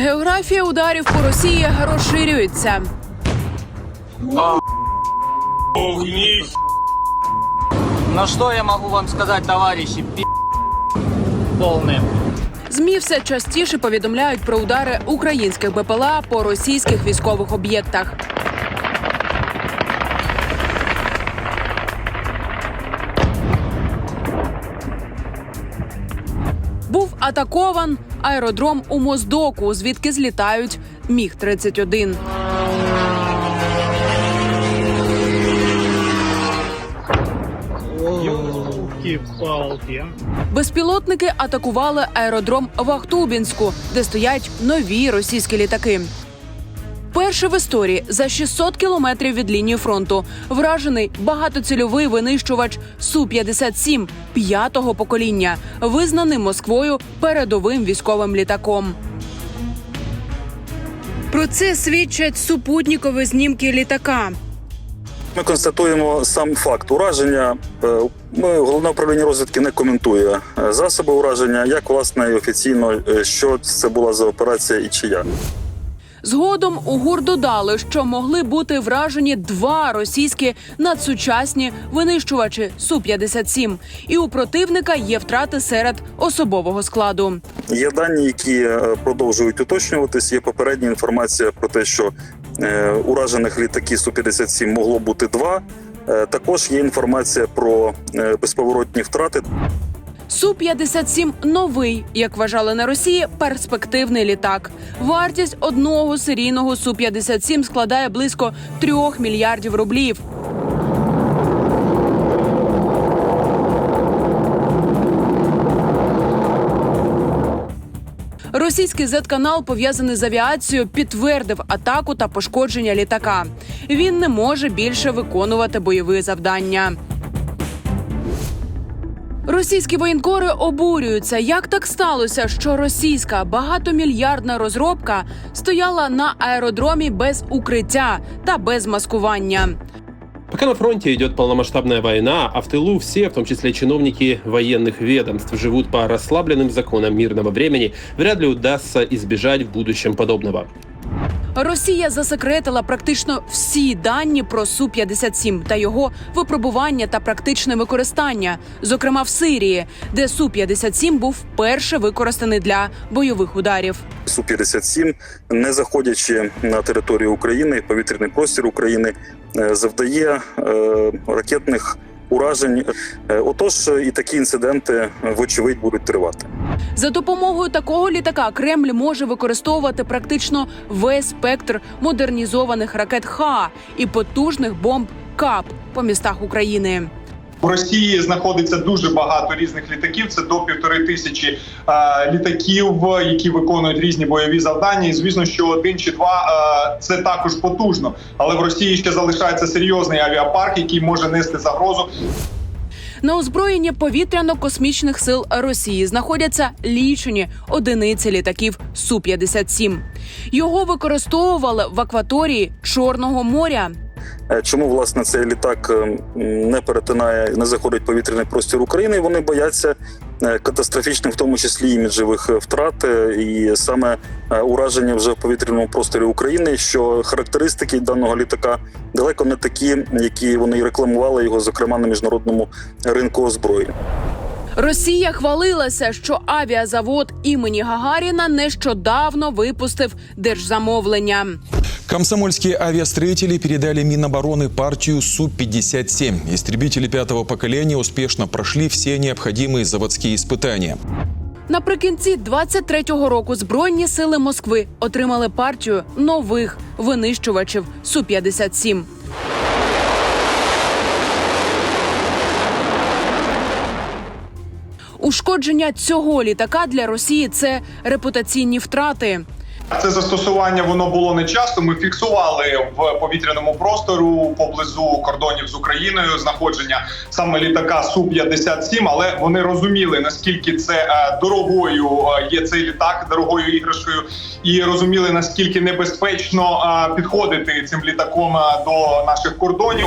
Географія ударів по Росії розширюється. Ох, ні. Но что я могу вам сказать, товарищи? Пи*** полные. ЗМІ все частіше повідомляють про удари українських БПЛА по російських військових об'єктах. Був атакован аеродром у Моздоку, звідки злітають Міг 31 Елки-палки. Безпілотники атакували аеродром в Ахтубінську, де стоять нові російські літаки. Перший в історії за 600 кілометрів від лінії фронту вражений багатоцільовий винищувач су 57 п'ятого покоління, визнаний Москвою передовим військовим літаком. Про це свідчать супутникові знімки літака. Ми констатуємо сам факт ураження. Е, Ми головне управління розвідки не коментує е, засоби ураження, як власне і офіційно, е, що це була за операція і чия. Згодом у ГУР додали, що могли бути вражені два російські надсучасні винищувачі су 57 і у противника є втрати серед особового складу. Є дані, які е, продовжують уточнюватись. Є попередня інформація про те, що е, уражених літаків су 57 могло бути два. Е, Також є інформація про безповоротні втрати. Су 57 новий, як вважали на Росії, перспективний літак. Вартість одного серійного су 57 складає близько трьох мільярдів рублів. Російський Z-канал, пов'язаний з авіацією, підтвердив атаку та пошкодження літака. Він не може більше виконувати бойові завдання. Російські воєнкори обурюються, як так сталося, що російська багатомільярдна розробка стояла на аеродромі без укриття та без маскування. Пока на фронте идет полномасштабная война, а в тылу все, в том числе чиновники военных ведомств, живут по расслабленным законам мирного времени, вряд ли удастся избежать в будущем подобного. Росія засекретила практично всі дані про су 57 та його випробування та практичне використання, зокрема в Сирії, де су 57 був вперше використаний для бойових ударів. су 57 не заходячи на територію України, повітряний простір України, е, завдає е, ракетних уражень. Е, Отож, і такі інциденти, е, вочевидь, будуть тривати. За допомогою такого літака Кремль може використовувати практично весь спектр модернізованих ракет ХА і потужних бомб КАП по містах України. В Росії знаходиться дуже багато різних літаків. Це до півтори тисячі е, літаків, які виконують різні бойові завдання. І звісно, що один чи два е, це також потужно. Але в Росії ще залишається серйозний авіапарк, який може нести загрозу. На озброєнні повітряно-космічних сил Росії знаходяться лічені одиниці літаків су 57 Його використовували в акваторії Чорного моря. Е, Чому власне цей літак е, не перетинає, не заходить повітряний простір України? Вони бояться е, катастрофічних, в тому числі іміджевих втрат, і саме ураження вже в повітряному просторі України. Що характеристики даного літака далеко не такі, які вони рекламували його, зокрема на міжнародному ринку озброєння. Росія хвалилася, що авіазавод імені Гагаріна нещодавно випустив держзамовлення. Комсомольские авиастроители передали Минобороны партию Су-57. Истребители пятого поколения успешно прошли все необходимые заводские испытания. Наприкінці 23-го року збройні сили Москви отримали партію нових винищувачів су 57 Ушкодження цього літака для Росії це репутаційні втрати. Це застосування воно було не часто. Ми фіксували в повітряному простору поблизу кордонів з Україною знаходження саме літака су 57 але вони розуміли наскільки це е, дорогою е, є цей літак, дорогою іграшкою, і розуміли наскільки небезпечно е, підходити цим літаком до наших кордонів.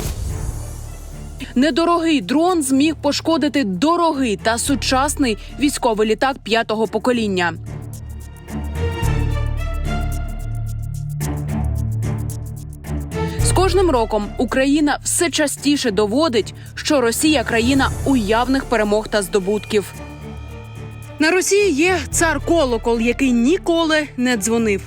Недорогий дрон зміг пошкодити дорогий та сучасний військовий літак п'ятого покоління. Кожним роком Україна все частіше доводить, що Росія країна уявних перемог та здобутків. На Росії є цар колокол, який ніколи не дзвонив.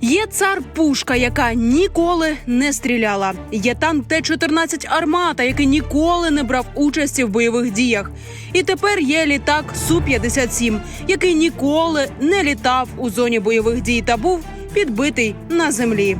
Є цар пушка, яка ніколи не стріляла. Є танк Т-14 армата, який ніколи не брав участі в бойових діях. І тепер є літак Су-57, який ніколи не літав у зоні бойових дій та був підбитий на землі.